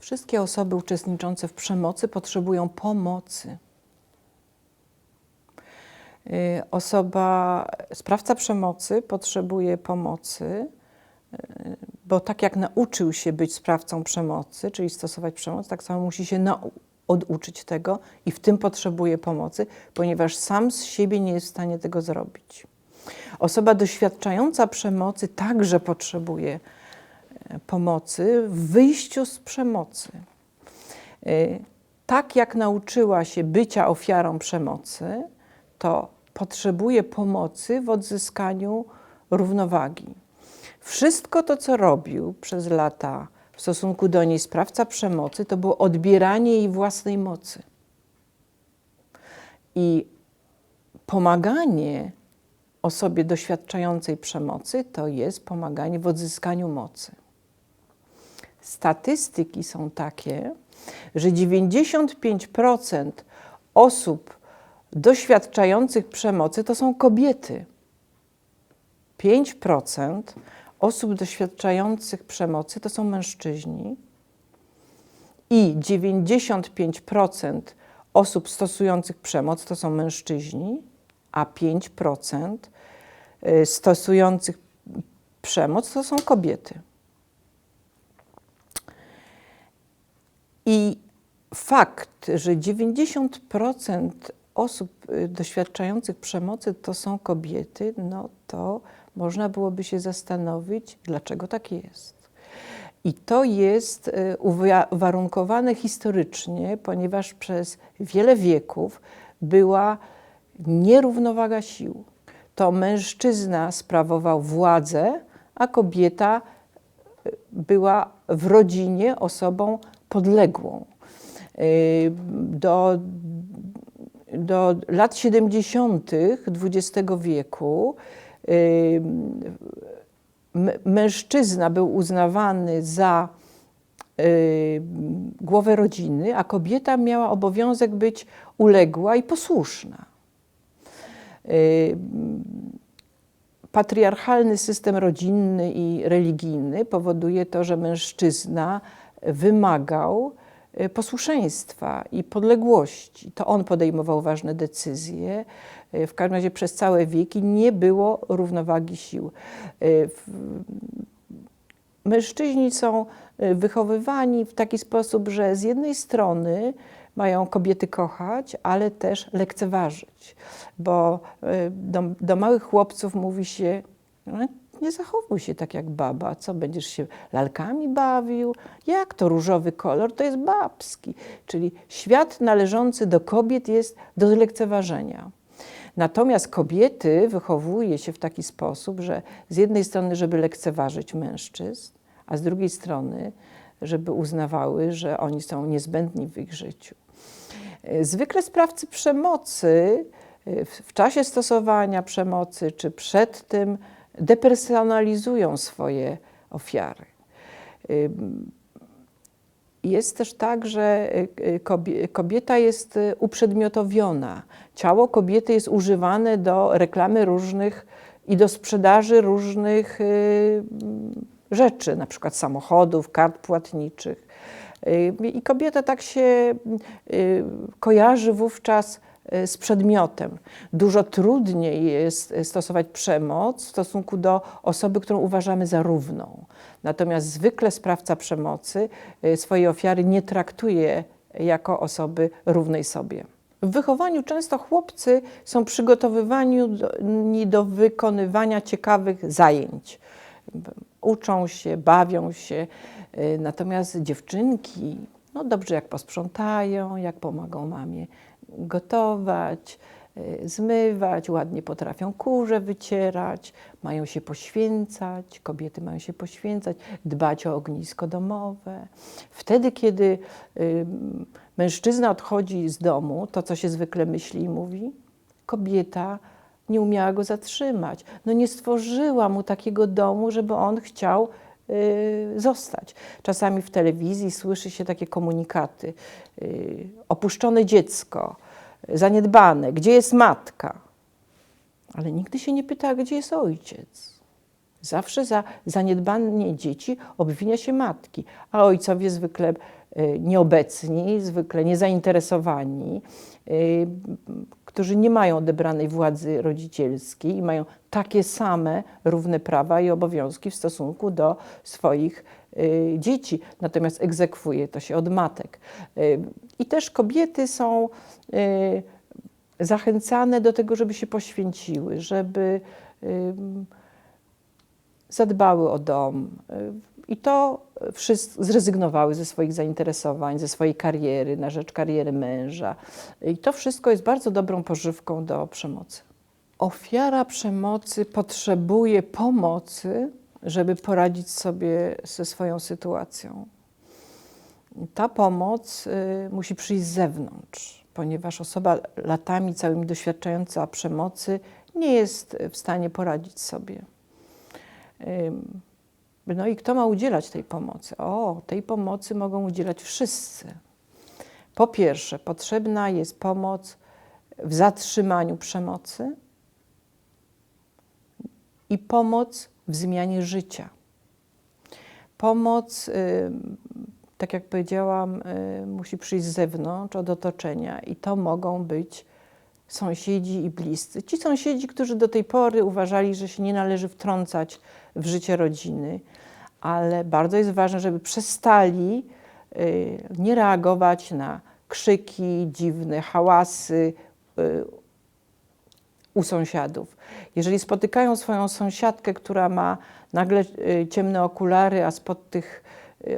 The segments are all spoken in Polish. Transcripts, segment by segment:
Wszystkie osoby uczestniczące w przemocy potrzebują pomocy. Y, Osoba, sprawca przemocy potrzebuje pomocy, y, bo tak jak nauczył się być sprawcą przemocy, czyli stosować przemoc, tak samo musi się oduczyć tego i w tym potrzebuje pomocy, ponieważ sam z siebie nie jest w stanie tego zrobić. Osoba doświadczająca przemocy także potrzebuje pomocy w wyjściu z przemocy. Y, Tak jak nauczyła się bycia ofiarą przemocy, to potrzebuje pomocy w odzyskaniu równowagi. Wszystko to, co robił przez lata w stosunku do niej sprawca przemocy, to było odbieranie jej własnej mocy. I pomaganie osobie doświadczającej przemocy to jest pomaganie w odzyskaniu mocy. Statystyki są takie, że 95% osób doświadczających przemocy to są kobiety. 5% osób doświadczających przemocy to są mężczyźni i 95% osób stosujących przemoc to są mężczyźni, a 5% y, stosujących przemoc to są kobiety. I fakt, że 90% osób y, doświadczających przemocy to są kobiety, no to można byłoby się zastanowić, dlaczego tak jest. I to jest y, uwa- uwarunkowane historycznie, ponieważ przez wiele wieków była nierównowaga sił. To mężczyzna sprawował władzę, a kobieta y, była w rodzinie osobą podległą. Y, Do, do lat 70. XX wieku y, mężczyzna był uznawany za y, głowę rodziny, a kobieta miała obowiązek być uległa i posłuszna. Patriarchalny system rodzinny i religijny powoduje to, że mężczyzna wymagał y, posłuszeństwa i podległości. To on podejmował ważne decyzje. Y, W każdym razie przez całe wieki nie było równowagi sił. Y, Mężczyźni są wychowywani w taki sposób, że z jednej strony mają kobiety kochać, ale też lekceważyć, bo do, do małych chłopców mówi się, "No, nie zachowuj się tak jak baba, co będziesz się lalkami bawił, jak to różowy kolor, to jest babski, czyli świat należący do kobiet jest do lekceważenia. Natomiast kobiety wychowuje się w taki sposób, że z jednej strony, żeby lekceważyć mężczyzn, a z drugiej strony, żeby uznawały, że oni są niezbędni w ich życiu. E, Zwykle sprawcy przemocy e, w, w czasie stosowania przemocy czy przed tym depersonalizują swoje ofiary. Ym, jest też tak, że y, y, kobie- kobieta jest y, uprzedmiotowiona. Ciało kobiety jest używane do reklamy różnych i do sprzedaży różnych y, rzeczy, na przykład samochodów, kart płatniczych. Y, I kobieta tak się y, kojarzy wówczas y, z przedmiotem. Dużo trudniej jest y, stosować przemoc w stosunku do osoby, którą uważamy za równą. Natomiast zwykle sprawca przemocy y, swojej ofiary nie traktuje jako osoby równej sobie. W wychowaniu często chłopcy są przygotowywani do, do wykonywania ciekawych zajęć. Uczą się, bawią się, y, natomiast dziewczynki, no dobrze jak posprzątają, jak pomogą mamie gotować, y, zmywać, ładnie potrafią kurze wycierać, mają się poświęcać, kobiety mają się poświęcać, dbać o ognisko domowe. Wtedy, kiedy mężczyzna odchodzi z domu, to co się zwykle myśli i mówi, kobieta nie umiała go zatrzymać. No nie stworzyła mu takiego domu, żeby on chciał zostać. Czasami w telewizji słyszy się takie komunikaty: y, opuszczone dziecko, zaniedbane, gdzie jest matka? Ale nigdy się nie pyta, gdzie jest ojciec. Zawsze za zaniedbanie dzieci obwinia się matki, a ojcowie zwykle y, nieobecni, zwykle niezainteresowani, y, którzy nie mają odebranej władzy rodzicielskiej i mają takie same równe prawa i obowiązki w stosunku do swoich y, dzieci, natomiast egzekwuje to się od matek. I też kobiety są zachęcane do tego, żeby się poświęciły, żeby zadbały o dom. y, I to wszystko zrezygnowały ze swoich zainteresowań, ze swojej kariery na rzecz kariery męża. I to wszystko jest bardzo dobrą pożywką do przemocy. Ofiara przemocy potrzebuje pomocy, żeby poradzić sobie ze swoją sytuacją. Ta pomoc y, musi przyjść z zewnątrz, ponieważ osoba latami całymi doświadczająca przemocy nie jest w stanie poradzić sobie. No i kto ma udzielać tej pomocy? O, tej pomocy mogą udzielać wszyscy. Po pierwsze, potrzebna jest pomoc w zatrzymaniu przemocy i pomoc w zmianie życia. Pomoc, tak jak powiedziałam, y, musi przyjść z zewnątrz, od otoczenia, i to mogą być sąsiedzi i bliscy. Ci sąsiedzi, którzy do tej pory uważali, że się nie należy wtrącać w życie rodziny, ale bardzo jest ważne, żeby przestali y, nie reagować na krzyki, dziwne hałasy y, u sąsiadów. Jeżeli spotykają swoją sąsiadkę, która ma nagle y, ciemne okulary, a spod tych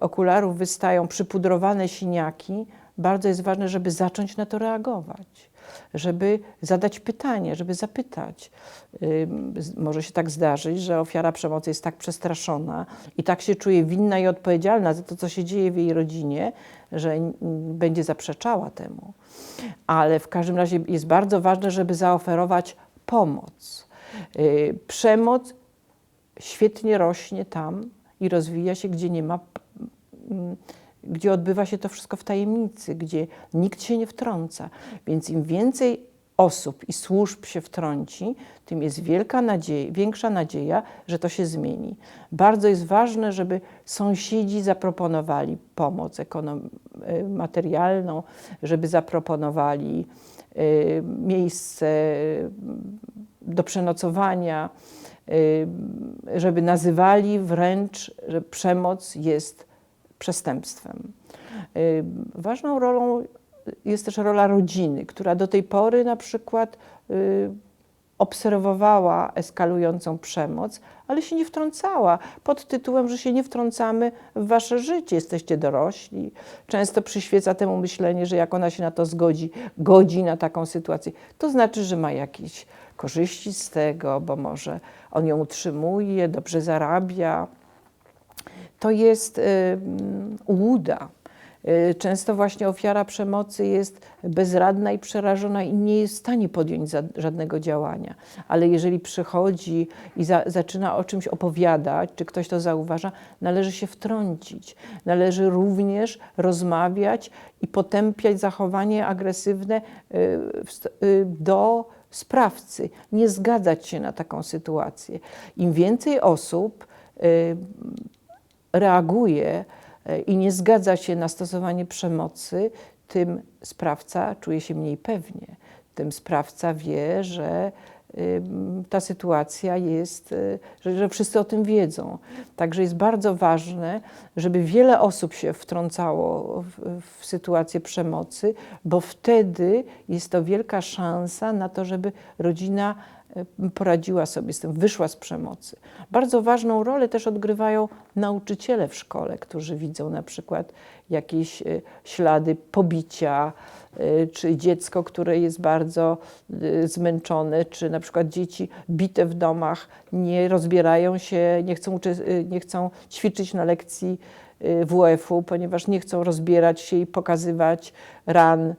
okularów wystają przypudrowane siniaki, bardzo jest ważne, żeby zacząć na to reagować, żeby zadać pytanie, żeby zapytać. Może się tak zdarzyć, że ofiara przemocy jest tak przestraszona i tak się czuje winna i odpowiedzialna za to, co się dzieje w jej rodzinie, że będzie zaprzeczała temu. Ale w każdym razie jest bardzo ważne, żeby zaoferować pomoc. Yy, Przemoc świetnie rośnie tam i rozwija się, gdzie nie ma, gdzie odbywa się to wszystko w tajemnicy, gdzie nikt się nie wtrąca. Więc im więcej osób i służb się wtrąci, tym jest wielka nadzieja, większa nadzieja, że to się zmieni. Bardzo jest ważne, żeby sąsiedzi zaproponowali pomoc y, materialną, żeby zaproponowali y, miejsce y, do przenocowania, żeby nazywali wręcz, że przemoc jest przestępstwem. Y, Ważną rolą jest też rola rodziny, która do tej pory na przykład y, obserwowała eskalującą przemoc, ale się nie wtrącała pod tytułem, że się nie wtrącamy w wasze życie, jesteście dorośli. Często przyświeca temu myślenie, że jak ona się na to zgodzi, godzi na taką sytuację, to znaczy, że ma jakieś korzyści z tego, bo może on ją utrzymuje, dobrze zarabia. To jest y, mm, ułuda. Y, Często właśnie ofiara przemocy jest bezradna i przerażona i nie jest w stanie podjąć żadnego działania. Ale jeżeli przychodzi i za, zaczyna o czymś opowiadać, czy ktoś to zauważa, należy się wtrącić. Należy również rozmawiać i potępiać zachowanie agresywne y, do sprawcy. Nie zgadzać się na taką sytuację. Im więcej osób reaguje e, i nie zgadza się na stosowanie przemocy, tym sprawca czuje się mniej pewnie. Tym sprawca wie, że ta sytuacja jest, y, że, wszyscy o tym wiedzą. Także jest bardzo ważne, żeby wiele osób się wtrącało w, w sytuację przemocy, bo wtedy jest to wielka szansa na to, żeby rodzina poradziła sobie z tym, wyszła z przemocy. Bardzo ważną rolę też odgrywają nauczyciele w szkole, którzy widzą na przykład jakieś y, ślady pobicia, y, czy dziecko, które jest bardzo y, zmęczone, czy na przykład dzieci bite w domach, nie rozbierają się, nie chcą, y, nie chcą ćwiczyć na lekcji y, WF-u, ponieważ nie chcą rozbierać się i pokazywać ran, y,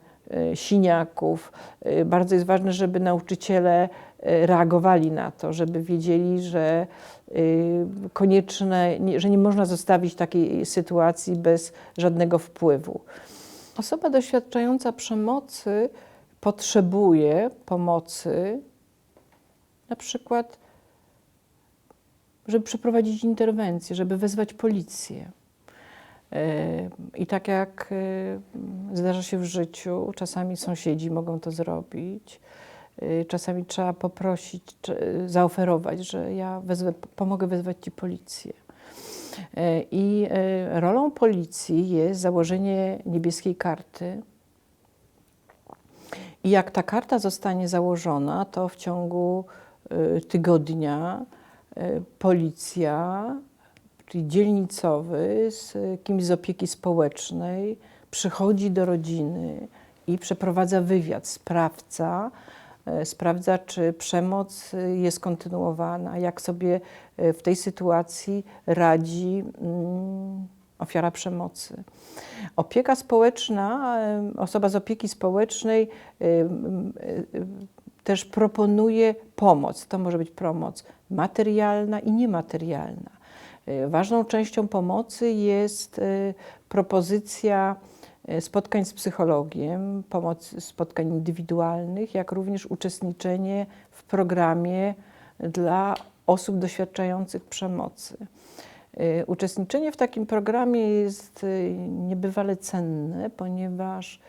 siniaków. Y, Bardzo jest ważne, żeby nauczyciele y, reagowali na to, żeby wiedzieli, że y, konieczne, nie- że nie można zostawić takiej sytuacji bez żadnego wpływu. Osoba doświadczająca przemocy potrzebuje pomocy, na przykład żeby przeprowadzić interwencję, żeby wezwać policję. I tak jak zdarza się w życiu, czasami sąsiedzi mogą to zrobić, e, czasami trzeba poprosić, zaoferować, że ja wezwę, pomogę wezwać ci policję. E, I e, rolą policji jest założenie niebieskiej karty. I jak ta karta zostanie założona, to w ciągu tygodnia policja, czyli dzielnicowy z kimś z opieki społecznej, przychodzi do rodziny i przeprowadza wywiad. Sprawdza, e, sprawdza, czy przemoc e, jest kontynuowana, jak sobie e, w tej sytuacji radzi mm, ofiara przemocy. Opieka społeczna, osoba z opieki społecznej też proponuje pomoc. To może być pomoc materialna i niematerialna. Ważną częścią pomocy jest propozycja spotkań z psychologiem, pomoc spotkań indywidualnych, jak również uczestniczenie w programie dla osób doświadczających przemocy. Y, Uczestniczenie w takim programie jest y, niebywale cenne, ponieważ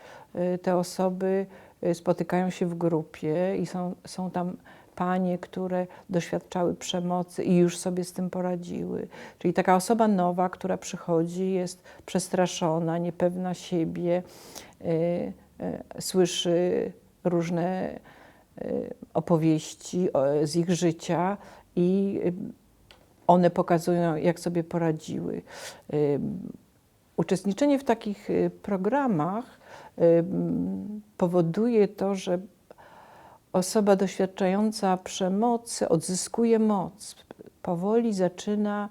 te osoby spotykają się w grupie i są, są tam panie, które doświadczały przemocy i już sobie z tym poradziły. Czyli taka osoba nowa, która przychodzi, jest przestraszona, niepewna siebie, y, y, słyszy różne y, opowieści z ich życia i one pokazują, jak sobie poradziły. Uczestniczenie w takich programach powoduje to, że osoba doświadczająca przemocy odzyskuje moc. Powoli zaczyna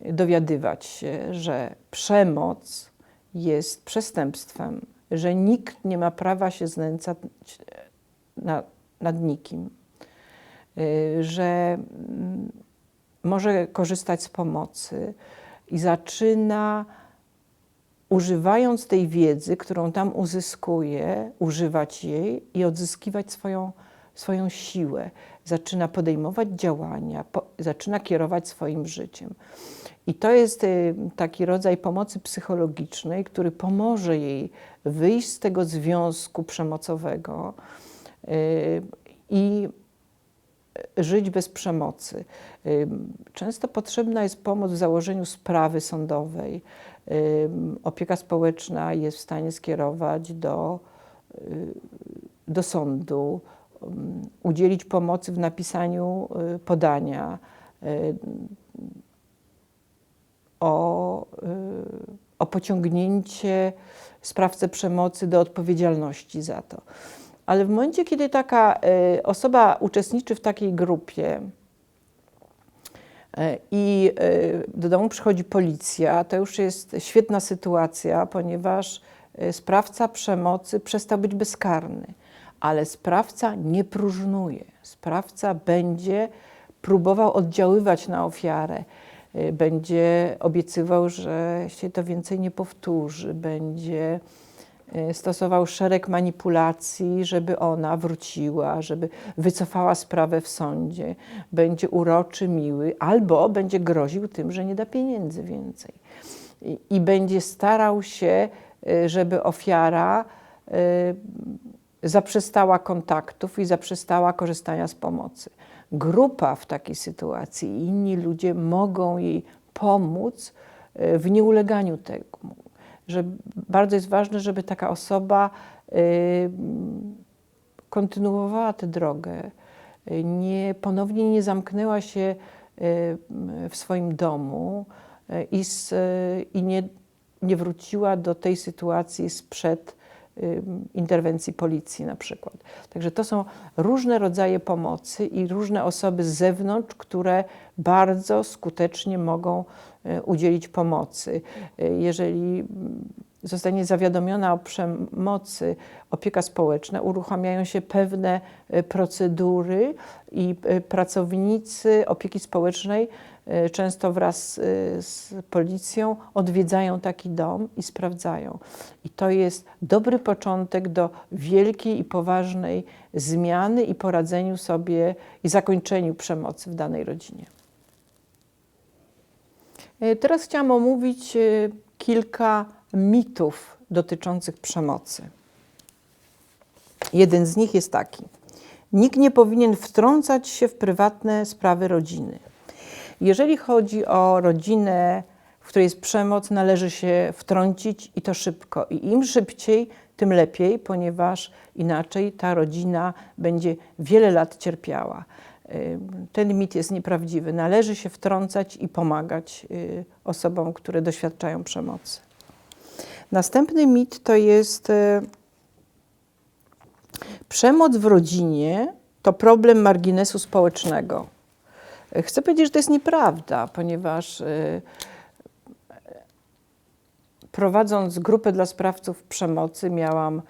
dowiadywać się, że przemoc jest przestępstwem, że nikt nie ma prawa się znęcać na, nad nikim, y, że mm, może korzystać z pomocy i zaczyna, używając tej wiedzy, którą tam uzyskuje, używać jej i odzyskiwać swoją, swoją siłę. Zaczyna podejmować działania, po, zaczyna kierować swoim życiem. I to jest y, taki rodzaj pomocy psychologicznej, który pomoże jej wyjść z tego związku przemocowego y, i żyć bez przemocy. Często potrzebna jest pomoc w założeniu sprawy sądowej. Opieka społeczna jest w stanie skierować do, y, do sądu, udzielić pomocy w napisaniu y, podania y, o, o pociągnięcie sprawcę przemocy do odpowiedzialności za to. Ale w momencie, kiedy taka osoba uczestniczy w takiej grupie i y, do domu przychodzi policja, to już jest świetna sytuacja, ponieważ y, sprawca przemocy przestał być bezkarny, ale sprawca nie próżnuje. Sprawca będzie próbował oddziaływać na ofiarę, będzie obiecywał, że się to więcej nie powtórzy, będzie stosował szereg manipulacji, żeby ona wróciła, żeby wycofała sprawę w sądzie, będzie uroczy, miły, albo będzie groził tym, że nie da pieniędzy więcej. I, i będzie starał się, y, żeby ofiara y, zaprzestała kontaktów i zaprzestała korzystania z pomocy. Grupa w takiej sytuacji i inni ludzie mogą jej pomóc y, w nieuleganiu temu. Że bardzo jest ważne, żeby taka osoba y, kontynuowała tę drogę, y, nie, ponownie nie zamknęła się y, w swoim domu i, y, i nie, nie wróciła do tej sytuacji sprzed interwencji policji na przykład. Także to są różne rodzaje pomocy i różne osoby z zewnątrz, które bardzo skutecznie mogą y, udzielić pomocy. Y, Jeżeli mm, zostanie zawiadomiona o przemocy opieka społeczna, uruchamiają się pewne y, procedury i y, pracownicy opieki społecznej y, często wraz y, z policją odwiedzają taki dom i sprawdzają. I to jest dobry początek do wielkiej i poważnej zmiany i poradzeniu sobie i zakończeniu przemocy w danej rodzinie. E, Teraz chciałam omówić kilka mitów dotyczących przemocy. Jeden z nich jest taki: nikt nie powinien wtrącać się w prywatne sprawy rodziny. Jeżeli chodzi o rodzinę, w której jest przemoc, należy się wtrącić i to szybko. I im szybciej, tym lepiej, ponieważ inaczej ta rodzina będzie wiele lat cierpiała. Y, Ten mit jest nieprawdziwy. Należy się wtrącać i pomagać y, osobom, które doświadczają przemocy. Następny mit to jest y, przemoc w rodzinie to problem marginesu społecznego. Chcę powiedzieć, że to jest nieprawda, ponieważ y, prowadząc grupę dla sprawców przemocy, miałam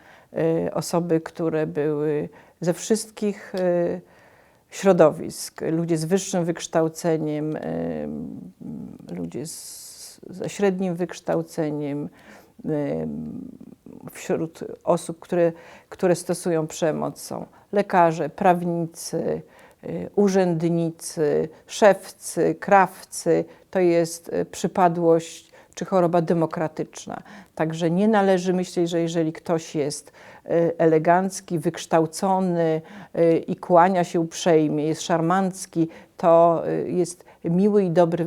y, osoby, które były ze wszystkich y, środowisk. Ludzie z wyższym wykształceniem, ludzie z, ze średnim wykształceniem, wśród osób, które, które stosują przemoc są lekarze, prawnicy, urzędnicy, szewcy, krawcy. To jest y, przypadłość czy choroba demokratyczna. Także nie należy myśleć, że jeżeli ktoś jest y, elegancki, wykształcony y, i kłania się uprzejmie, jest szarmancki, to y, jest miły i dobry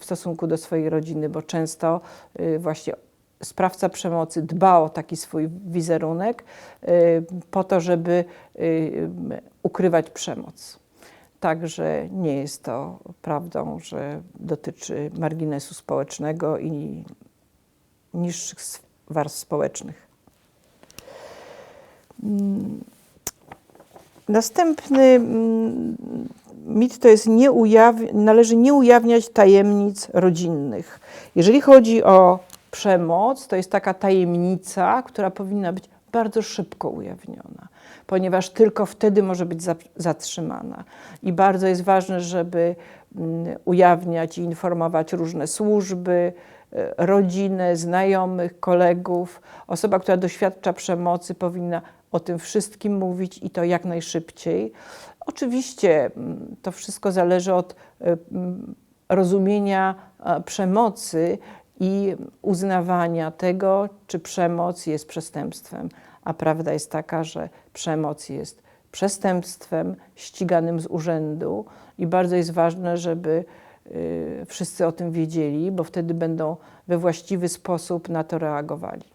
w- stosunku do swojej rodziny, bo często y, właśnie sprawca przemocy dba o taki swój wizerunek y, po to, żeby y, ukrywać przemoc. Także nie jest to prawdą, że dotyczy marginesu społecznego i niższych warstw społecznych. Mm, Następny mm, mit to jest nie należy nie ujawniać tajemnic rodzinnych. Jeżeli chodzi o przemoc, to jest taka tajemnica, która powinna być bardzo szybko ujawniona, ponieważ tylko wtedy może być za- zatrzymana. I bardzo jest ważne, żeby mm, ujawniać i informować różne służby, e, rodzinę, znajomych, kolegów. Osoba, która doświadcza przemocy, powinna o tym wszystkim mówić i to jak najszybciej. Oczywiście mm, to wszystko zależy od e, mm, rozumienia e, przemocy i uznawania tego, czy przemoc jest przestępstwem. A prawda jest taka, że przemoc jest przestępstwem ściganym z urzędu i bardzo jest ważne, żeby y, wszyscy o tym wiedzieli, bo wtedy będą we właściwy sposób na to reagowali.